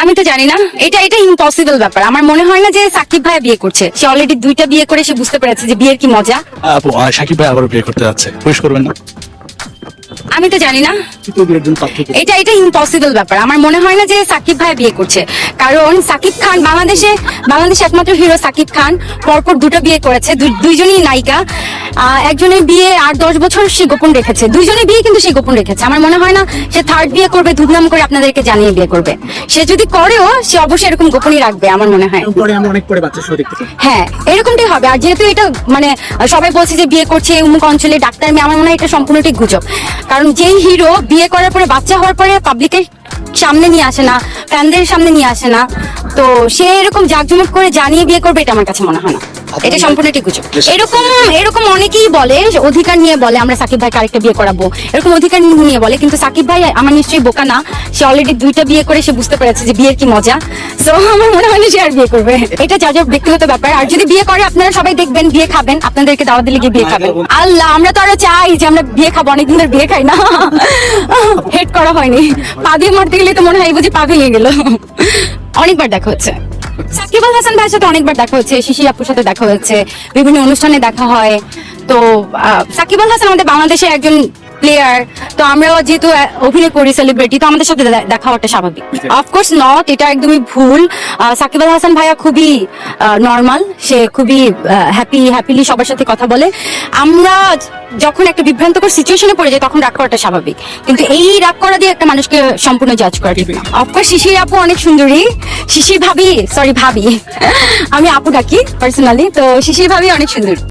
আমি তো জানি না। এটা এটা ইম্পসিবল ব্যাপার। আমার মনে হয় না যে সাকিব ভাই বিয়ে করছে। সে অলরেডি দুইটা বিয়ে করে সে বুঝতে পেরেছে যে বিয়ের কি মজা। আপু সাকিব ভাই আবার বিয়ে করতে যাচ্ছে। পুশ করবেন না? আমি তো জানি না। এটা এটা ইম্পসিবল ব্যাপার। আমার মনে হয় না যে সাকিব ভাই বিয়ে করছে। কারণ সাকিব খান বাংলাদেশে বাংলাদেশে একমাত্র হিরো সাকিব খান। পরপর দুটো বিয়ে করেছে। দুইজনই নায়িকা। একজনের বিয়ে আর দশ বছর সে গোপন রেখেছে। দুইজনের বিয়ে কিন্তু সে গোপন রেখেছে। আমার মনে হয় না সে থার্ড বিয়ে করবে ধুমধাম করে আপনাদেরকে জানিয়ে বিয়ে করবে। সে যদি করেও সে অবশ্যই এরকম গোপনই রাখবে আমার মনে হয়। হ্যাঁ এরকমটাই হবে। আর যেহেতু এটা মানে সবাই বলছে যে বিয়ে করছে অমুক অঞ্চলে ডাক্তার মেয়ে আমার মনে হয় এটা সম্পূর্ণটাই গুজব। কারণ যেই হিরো বিয়ে করার পরে বাচ্চা হওয়ার পরে পাবলিকের সামনে নিয়ে আসে না। ফ্যানদের সামনে নিয়ে আসে না। তো সে এরকম জাকজমক করে জানিয়ে বিয়ে করবে এটা আমার কাছে মনে হয় না। এটা সম্পূর্ণটাই গুজব। এরকম এরকম অনেকেই বলে অধিকার নিয়ে বলে আমরা সাকিব ভাইকে আরেকটা বিয়ে করাবো। এরকম অধিকার নিয়ে বলে কিন্তু সাকিব ভাই আমার নিশ্চয়ই বোকা না। সে অলরেডি দুইটা বিয়ে করে সে বুঝতে পেরেছে যে বিয়ের কি মজা। তো আমার মনে হয় সে আর বিয়ে করবে। এটা যা যা ব্যক্তিগত ব্যাপার। আর যদি বিয়ে করে আপনারা সবাই দেখবেন বিয়ে খাবেন। আপনাদেরকে দাওয়াত দিলে গিয়ে বিয়ে খাবেন। আল্লাহ আমরা তো আরও চাই যে আমরা বিয়ে খাব অনেকদিন ধরে বিয়ে খাই না। হেড করা হয়নি। পা দিয়ে মারতে গেলে তো মনে হয় বুঝি পা ভেঙে গেল অনেকবার দেখা হচ্ছে। সাকিব আল হাসান ভাইয়ের সাথে অনেকবার দেখা হচ্ছে শিশি আপুর সাথে দেখা হচ্ছে, বিভিন্ন অনুষ্ঠানে দেখা হয়। তো সাকিবুল হাসান আমাদের বাংলাদেশে একজন প্লেয়ার তো আমরাও যেহেতু অভিনয় করি সেলিব্রিটি তো আমাদের সাথে দেখা হওয়াটা স্বাভাবিক। অফকোর্স নট এটা একদমই ভুল। সাকিব আল হাসান ভাইয়া খুবই নর্মাল সে খুবই হ্যাপি হ্যাপিলি সবার সাথে কথা বলে। আমরা যখন একটা বিভ্রান্তকর সিচুয়েশনে পড়ে যাই তখন রাগ করাটা স্বাভাবিক। কিন্তু এই রাগ করা দিয়ে একটা মানুষকে সম্পূর্ণ জাজ করা ঠিক না। অফকোর্স শিশির আপু অনেক সুন্দরী। শিশির ভাবি সরি ভাবি। আমি আপু ডাকি পার্সোনালি তো শিশির ভাবি অনেক সুন্দরী।